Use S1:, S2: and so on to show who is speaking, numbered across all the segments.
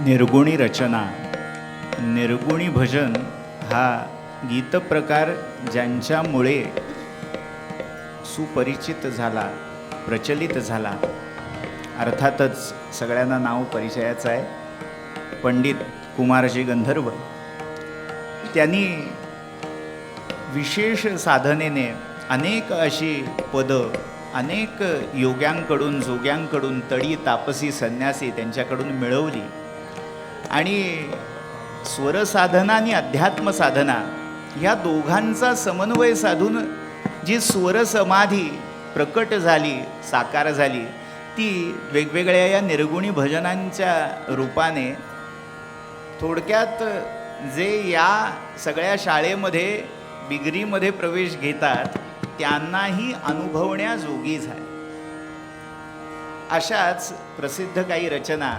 S1: निर्गुणी रचना. निर्गुणी भजन हा गीतप्रकार ज्यांच्यामुळे सुपरिचित झाला प्रचलित झाला. अर्थातच सगळ्यांना नाव परिचयाचं आहे. पंडित कुमारजी गंधर्व. त्यांनी विशेष साधनेने अनेक अशी पदं अनेक योग्यांकडून जोग्यांकडून तडी तापसी संन्यासी त्यांच्याकडून मिळवली. आणि स्वरसाधना आणि अध्यात्म साधना या दोघांचा समन्वय साधून जी स्वरसमाधी प्रकट झाली साकार झाली ती वेगवेगळ्या या निर्गुणी भजनांच्या रूपाने थोडक्यात जे या सगळ्या शाळेमध्ये बिगरीमध्ये प्रवेश घेतात त्यांनाही अनुभवण्याजोगी झाले. अशाच प्रसिद्ध काही रचना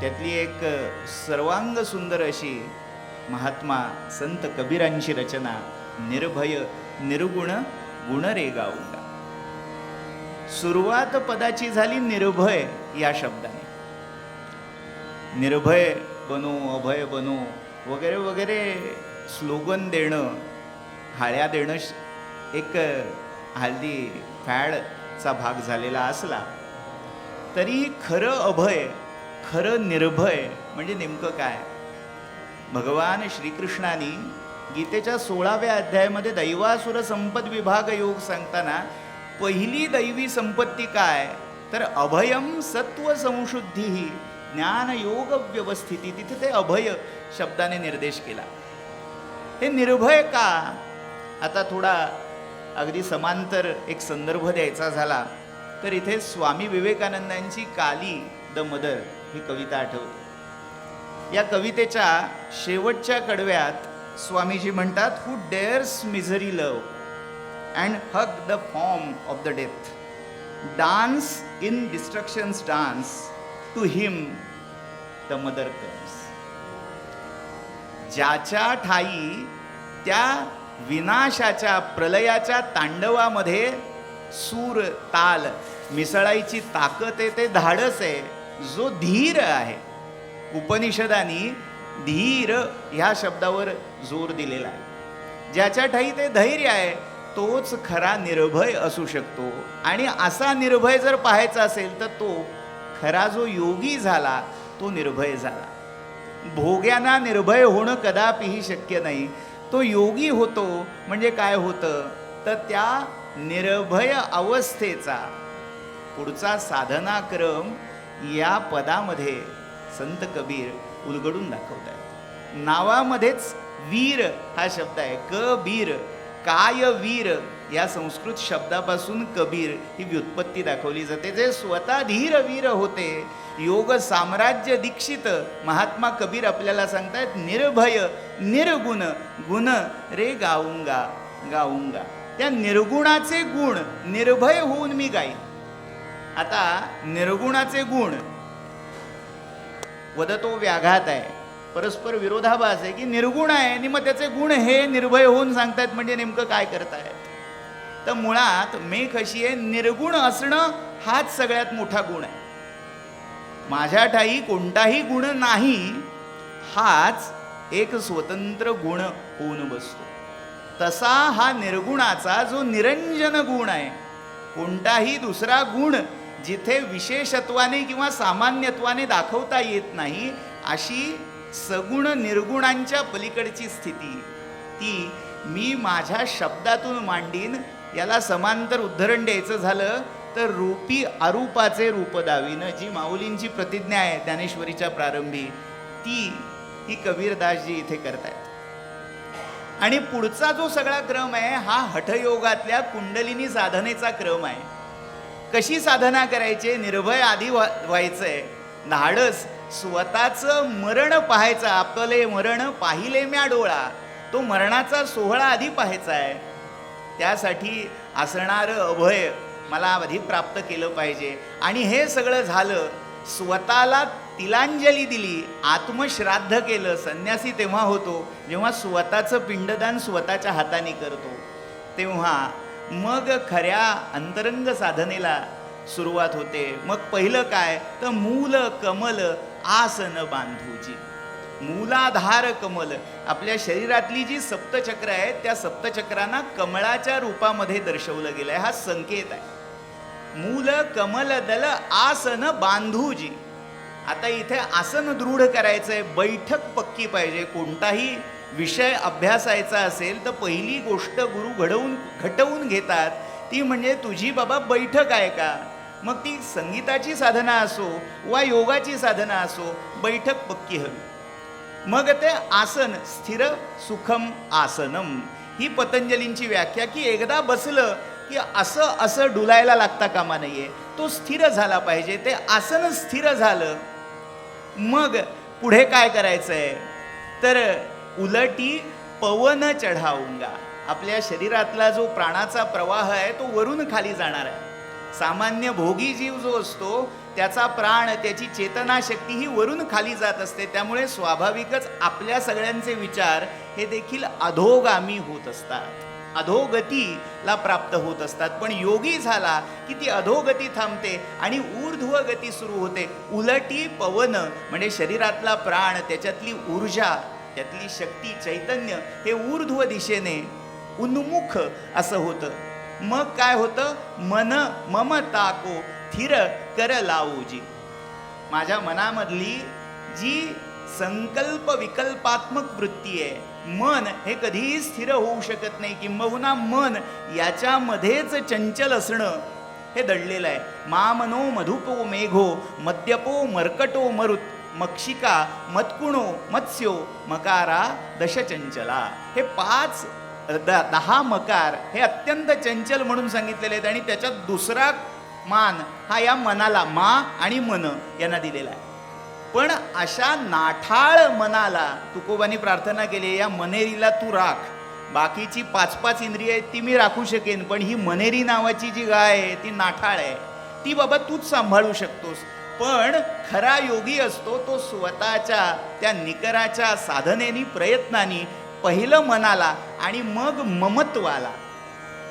S1: त्यातली एक सर्वांग सुंदर अशी महात्मा संत कबीरांची रचना निर्भय निर्गुण गुण रे गाऊंगा सुरुवात पदाची झाली निर्भय या शब्दाने. निर्भय बनू अभय बनू वगैरे वगैरे स्लोगन देणं हाळ्या देणं एक हल्दी फॅडचा भाग झालेला असला तरी खरं अभय खरं निर्भय म्हणजे नेमकं काय? भगवान श्रीकृष्णाने गीतेच्या सोळाव्या अध्यायामध्ये दैवासुर संपद विभाग योग सांगताना पहिली दैवी संपत्ती काय? तर अभयम सत्व संशुद्धी ही ज्ञान योग व्यवस्थिती. तिथे ते अभय शब्दाने निर्देश केला. हे निर्भय का? आता थोडा अगदी समांतर एक संदर्भ द्यायचा झाला. तर इथे स्वामी विवेकानंदांची काली द मदर. ही कविता आठवते. या कवितेच्या शेवटच्या कडव्यात स्वामीजी म्हणतात who dares misery love and hug the form of the death dance in destructions dance to him the mother comes ज्याच्या ठाई त्या विनाशाच्या प्रलयाच्या तांडवामध्ये सूर ताल मिसळायची ताकद आहे ते धाडस आहे. जो धीर आहे. उपनिषदानी धीर ह्या शब्दावर जोर दिलेला आहे. ज्याच्या ठाई ते धैर्य आहे तोच खरा निर्भय असू शकतो. आणि असा निर्भय जर पाहायचा असेल तर तो खरा जो योगी झाला तो निर्भय झाला. भोग्यांना निर्भय होणं कदापिही शक्य नाही. तो योगी होतो म्हणजे काय होतं? तर त्या निर्भय अवस्थेचा पुढचा साधनाक्रम या पदामध्ये संत कबीर उलगडून दाखवतात नावामध्येच वीर हा शब्द आहे. क बीर काय वीर या संस्कृत शब्दापासून कबीर ही व्युत्पत्ती दाखवली जाते. जे स्वतः धीर वीर होते योग साम्राज्य दीक्षित महात्मा कबीर आपल्याला सांगतायत निर्भय निर्गुण गुण रे गाऊंगा गाऊंगा. त्या निर्गुणाचे गुण निर्भय होऊन मी गाईन. आता निर्गुणाचे गुण. वदतो व्याघात आहे. परस्पर विरोधाभास आहे की निर्गुण आहे आणि मग त्याचे गुण हे निर्भय होऊन सांगतायत म्हणजे नेमकं काय करतायत? तर मुळात मेघ अशी आहे निर्गुण असणं हाच सगळ्यात मोठा गुण आहे. माझ्या ठाई कोणताही गुण नाही हाच एक स्वतंत्र गुण होऊन बसतो. तसा हा निर्गुणाचा जो निरंजन गुण आहे कोणताही दुसरा गुण जिथे विशेषत्वाने किंवा सामान्यत्वाने दाखवता येत नाही अशी सगुण निर्गुणांच्या पलीकडची स्थिती. ती मी माझ्या शब्दातून मांडीन याला समांतर उद्धरण द्यायचं झालं तर रूपी अरूपाचे रूप दावीनं जी माऊलींची प्रतिज्ञा आहे ज्ञानेश्वरीच्या प्रारंभी. ती ही कबीरदासजी इथे करतायत. आणि पुढचा जो सगळा क्रम आहे हा हठयोगातल्या कुंडलिनी साधनेचा क्रम आहे. कशी साधना करायची? निर्भय आधी व्हायचंय. धाडस स्वतःचं मरण पाहायचं. आपले मरण पाहिले म्या डोळा. तो मरणाचा सोहळा आधी पाहायचा आहे त्यासाठी असणारं अभय मला आधी प्राप्त केलं पाहिजे. आणि हे सगळं झालं स्वतःला तिलांजली दिली आत्मश्राद्ध केलं. संन्यासी तेव्हा होतो जेव्हा स्वतःचं पिंडदान स्वतःच्या हाताने करतो. तेव्हा मग खऱ्या अंतरंग साधनेला सुरुवात होते. मग पहिलं काय? तर मूल कमल आसन बांधूजी. मूलाधार कमल. आपल्या शरीरातली जी सप्तचक्र आहेत त्या सप्तचक्रांना कमळाच्या रूपामध्ये दर्शवलं गेलं आहे हा संकेत आहे. मूल कमल दल आसन बांधूजी. आता इथे आसन दृढ करायचंय. बैठक पक्की पाहिजे. कोणताही विषय अभ्यासायचा असेल तर पहिली गोष्ट गुरु घडवून घटवून घेतात. ती म्हणजे तुझी बाबा बैठक आहे का? मग ती संगीताची साधना असो वा योगाची साधना असो बैठक पक्की हवी. मग ते आसन स्थिर सुखम आसनम. ही पतंजलींची व्याख्या की एकदा बसलं की असं असं डुलायला लागता कामा नाहीये तो स्थिर झाला पाहिजे. ते आसन स्थिर झालं. मग पुढे काय करायचं आहे तर उलटी पवन चढाऊंगा. आपल्या शरीरातला जो प्राणाचा प्रवाह आहे तो वरून खाली जाणार आहे. सामान्य भोगी जीव जो असतो त्याचा प्राण त्याची चेतना शक्ती ही वरून खाली जात असते. त्यामुळे स्वाभाविकच आपल्या सगळ्यांचे विचार हे देखील अधोगामी होत असतात. अधोगतीला प्राप्त होत असतात. पण योगी झाला की ती अधोगती थांबते आणि ऊर्ध्व गती सुरू होते. उलटी पवन म्हणजे शरीरातला प्राण त्याच्यातली ऊर्जा त्यातली शक्ती चैतन्य हे ऊर्ध्व दिशेने उन्मुख असं होतं. मग काय होतं? मन मम ताको थिर कर लावूजी माझ्या मनामधली जी संकल्प विकल्पात्मक वृत्ती आहे मन हे कधीही स्थिर होऊ शकत नाही किंबहुना मन याच्यामध्येच चंचल असणं हे दडलेलं आहे. मामनो मधुपो मेघो मद्यपो मर्कटो मरुत. मक्षिका मत्कुणो मत्स्यो मकारा दशचंचला. हे पाच द दहा मकार हे अत्यंत चंचल म्हणून सांगितलेले आहेत आणि त्याच्यात दुसरा मान हा या मनाला मा आणि मन यांना दिलेला आहे. पण अशा नाठाळ मनाला तुकोबानी प्रार्थना केली या मनेरीला तू राख. बाकीची पाच पाच इंद्रिय आहेत ती मी राखू शकेन पण ही मनेरी नावाची जी गाय आहे ती नाठाळ आहे. ती बाबा तूच सांभाळू शकतोस. पण खरा योगी असतो तो स्वतःच्या त्या निकराच्या साधनेनी प्रयत्नानी पहिलं मनाला आणि मग ममत्वाला.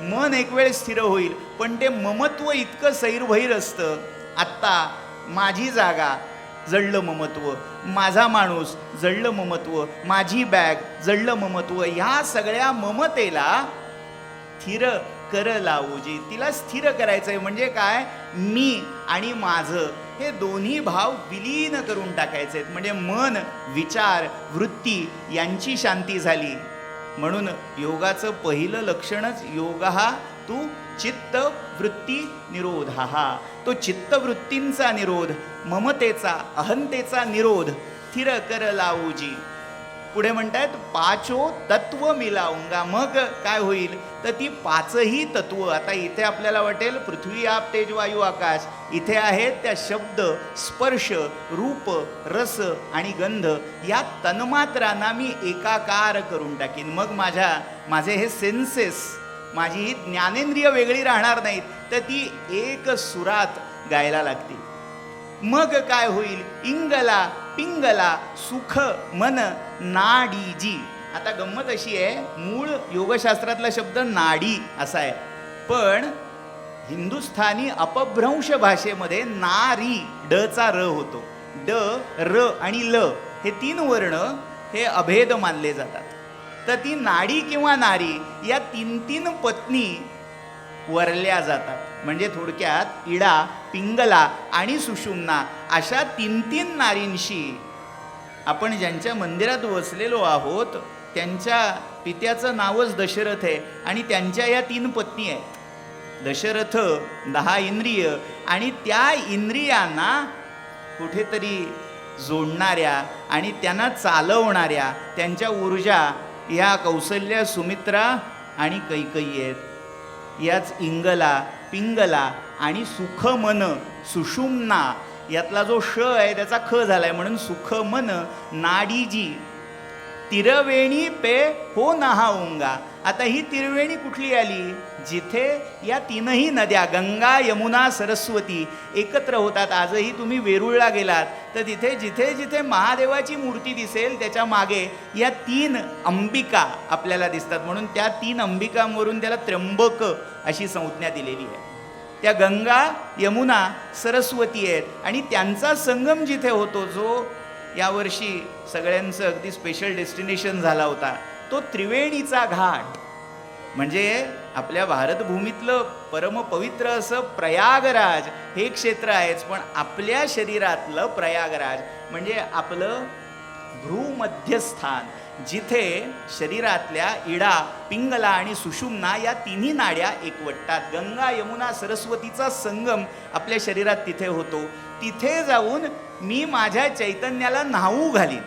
S1: मन एक वेळ स्थिर होईल पण ते ममत्व इतकं सैरभैर असतं. आत्ता माझी जागा जळलं ममत्व माझा माणूस जळलं ममत्व माझी बॅग जळलं ममत्व ह्या सगळ्या ममतेला स्थिर कर लावूजी तिला स्थिर करायचं आहे म्हणजे काय? मी आणि माझं. हे दोन्ही भाव विलीन करून टाकायचे आहेत. म्हणजे मन विचार वृत्ती यांची शांती झाली. म्हणून योगाचं पहिलं लक्षणच योग हा तू चित्त वृत्ती निरोध हा. तो चित्तवृत्तींचा निरोध ममतेचा अहंतेचा निरोध स्थिर कर लावूजी. पुढे म्हणतात पाचो तत्व मिलाऊंगा मग काय होईल? तर ती पाचही तत्व आता इथे आपल्याला वाटेल पृथ्वी आप तेज वायू आकाश. इथे आहेत त्या शब्द स्पर्श रूप रस आणि गंध. या तन्मात्रांना मी एकाकार करून टाकीन. मग माझ्या माझे हे सेन्सेस माझी ही ज्ञानेंद्रिय वेगळी राहणार नाहीत तर ती एक सुरात गायला लागतील. मग काय होईल? इंगला पिंगला सुख मन नाडीजी आता गंमत अशी आहे मूळ योगशास्त्रातला शब्द नाडी असा आहे. पण हिंदुस्थानी अपभ्रंश भाषेमध्ये नारी डचा र होतो. ड र आणि ल हे तीन वर्ण हे अभेद मानले जातात. तर ती नाडी किंवा नारी या तीन तीन पत्नी वरल्या जातात. म्हणजे थोडक्यात इडा पिंगला आणि सुषुम्ना अशा तीन तीन नारींशी आपण ज्यांच्या मंदिरात वसलेलो आहोत त्यांच्या पित्याचं नावच दशरथ आहे आणि त्यांच्या या तीन पत्नी आहेत. दशरथ दहा इंद्रिय आणि त्या इंद्रियांना कुठेतरी जोडणाऱ्या आणि त्यांना चालवणाऱ्या त्यांच्या ऊर्जा ह्या कौशल्य सुमित्रा आणि कैकयी आहेत. याच इंगला पिंगला आणि सुखमन सुषुम्ना यातला जो श आहे त्याचा ख झालाय म्हणून सुख मन नाडीजी तिरवेणी पे हो नहा उंगा. आता ही तिरवेणी कुठली आली? जिथे या तीनही नद्या गंगा यमुना सरस्वती एकत्र होतात. आजही तुम्ही वेरूळला गेलात तर तिथे जिथे जिथे महादेवाची मूर्ती दिसेल त्याच्यामागे या तीन अंबिका आपल्याला दिसतात. म्हणून त्या तीन अंबिकांवरून त्याला त्र्यंबक अशी संज्ञा दिलेली आहे. त्या गंगा यमुना सरस्वती आहेत. आणि त्यांचा संगम जिथे होतो जो यावर्षी सगळ्यांचं अगदी स्पेशल डेस्टिनेशन झाला होता तो त्रिवेणीचा घाट. म्हणजे आपल्या भारतभूमीतलं परमपवित्र असं प्रयागराज हे क्षेत्र आहेच पण आपल्या शरीरातलं प्रयागराज म्हणजे आपलं भ्रूमध्यस्थान. जिथे शरीरातल्या इडा पिंगला आणि सुषुम्ना या तिन्ही नाड्या एकवटतात. गंगा यमुना सरस्वतीचा संगम आपल्या शरीरात तिथे होतो. तिथे जाऊन मी माझ्या चैतन्याला न्हावू घालीन.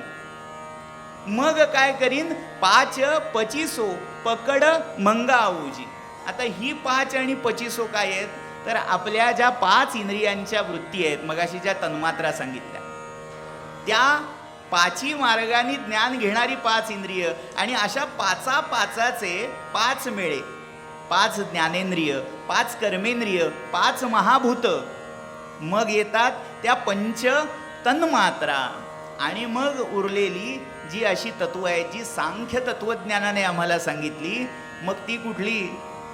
S1: मग काय करीन? पाच पचिसो पकड मंगाऊजी. आता ही पाच आणि पचिसो काय आहेत? तर आपल्या ज्या पाच इंद्रियांच्या वृत्ती आहेत मगाशी ज्या तन्मात्रा सांगितल्या त्या पाची मार्गाने ज्ञान घेणारी पाच इंद्रिय आणि अशा पाचा पाचाचे पाच मेळे. पाच ज्ञानेंद्रिय पाच कर्मेंद्रिय पाच महाभूत. मग येतात त्या पंच तन्मात्रा. आणि मग उरलेली जी अशी तत्व आहेत जी सांख्य तत्वज्ञानाने आम्हाला सांगितली मग ती कुठली?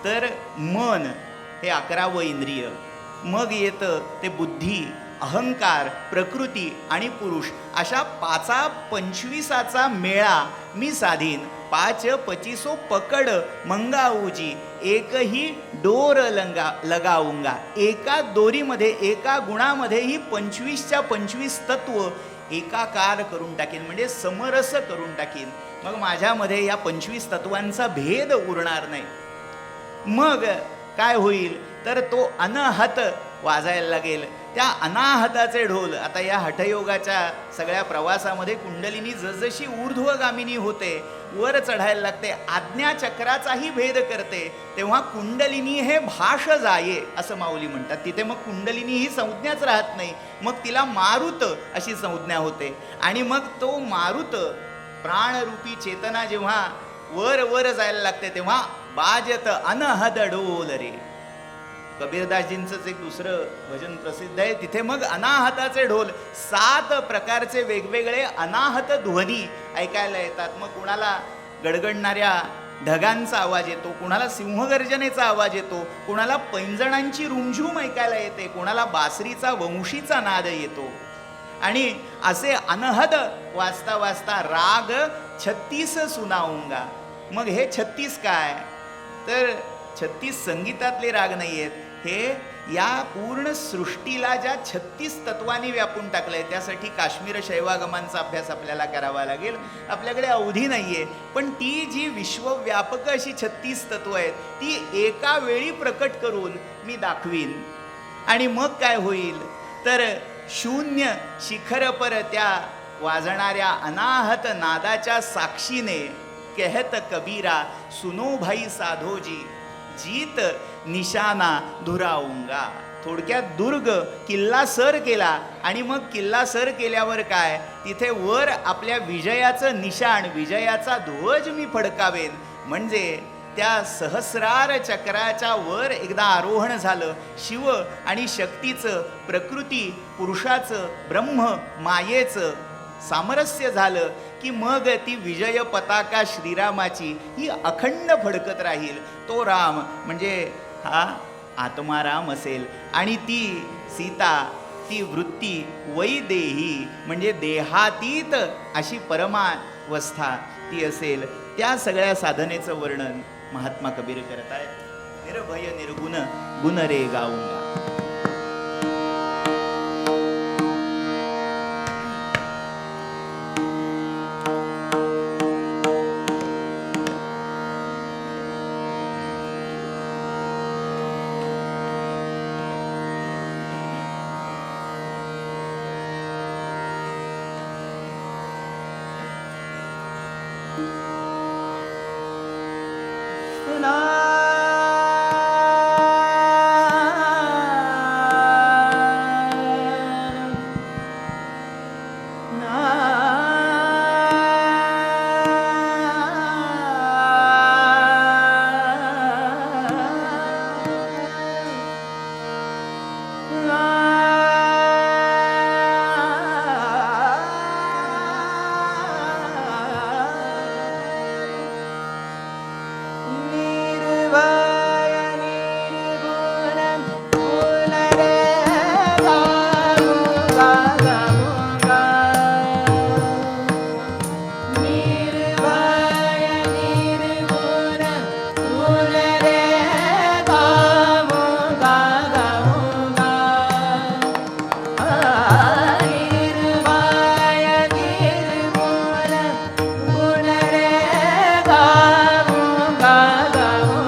S1: तर मन हे अकरावं इंद्रिय. मग येतं ते बुद्धी. अहंकार प्रकृती आणि पुरुष अशा पाचा पंचवीसाचा मेळा मी साधीन. पाच पचिसो पकड मंगाऊजी. एकही डोर लंगा लगाऊंगा. एका दोरीमध्ये एका गुणामध्ये ही पंचवीसच्या पंचवीस तत्व एकाकार करून टाकीन. म्हणजे समरस करून टाकीन. मग माझ्यामध्ये या पंचवीस तत्वांचा भेद उरणार नाही. मग काय होईल? तर तो अनहत वाजायला लागेल. त्या अनाहताचे ढोल. आता या हठयोगाच्या सगळ्या प्रवासामध्ये कुंडलिनी जसजशी ऊर्ध्वगामिनी होते वर चढायला लागते आज्ञाचक्राचाही भेद करते तेव्हा कुंडलिनी हे भाष जाये असं माऊली म्हणतात. तिथे मग कुंडलिनी ही संज्ञाच राहत नाही. मग तिला मारुत अशी संज्ञा होते. आणि मग तो मारुत प्राणरूपी चेतना जेव्हा वर वर जायला लागते तेव्हा बाजत अनहद डोल रे. कबीरदासजींचंच एक दुसरं भजन प्रसिद्ध आहे. तिथे मग अनाहताचे ढोल सात प्रकारचे वेगवेगळे अनाहत ध्वनी ऐकायला येतात. मग कुणाला गडगडणाऱ्या ढगांचा आवाज येतो कुणाला सिंहगर्जनेचा आवाज येतो कुणाला पैंजणांची रुमझुम ऐकायला येते कुणाला बासरीचा वंशीचा नाद येतो. आणि असे अनहद वाचता वाचता राग छत्तीस सुनाऊंगा मग हे छत्तीस काय? तर छत्तीस संगीतातले राग नाही आहेत हे या पूर्ण सृष्टीला ज्या छत्तीस तत्वांनी व्यापून टाकलं आहे त्यासाठी काश्मीर शैवागमांचा अभ्यास आपल्याला करावा लागेल. आपल्याकडे अवधी नाही आहे पण ती जी विश्वव्यापक अशी छत्तीस तत्व आहेत ती एका वेळी प्रकट करून मी दाखवीन. आणि मग काय होईल? तर शून्य शिखर पर त्या वाजणाऱ्या अनाहत नादाच्या साक्षीने कहत कबीरा सुनो भाई साधोजी जीत निशाना धुराऊंगा. थोडक्यात दुर्ग किल्ला सर केला आणि मग किल्ला सर केल्यावर काय? तिथे वर आपल्या विजयाचं निशाण विजयाचा ध्वज मी फडकावेन. म्हणजे त्या सहस्रार चक्राच्या वर एकदा आरोहण झालं. शिव आणि शक्तीचं प्रकृती पुरुषाचं ब्रह्म मायेचं सामरस्य झालं की मग ती विजय पताका श्रीरामाची ही अखंड फडकत राहील. तो राम म्हणजे हा आत्माराम असेल. आणि ती सीता ती वृत्ती वैदेही म्हणजे देहातीत अशी परमावस्था ती असेल. त्या सगळ्या साधनेचं वर्णन महात्मा कबीर करत आहेत निर्भय निर्गुण गुण रे गाऊंगा.
S2: Baba.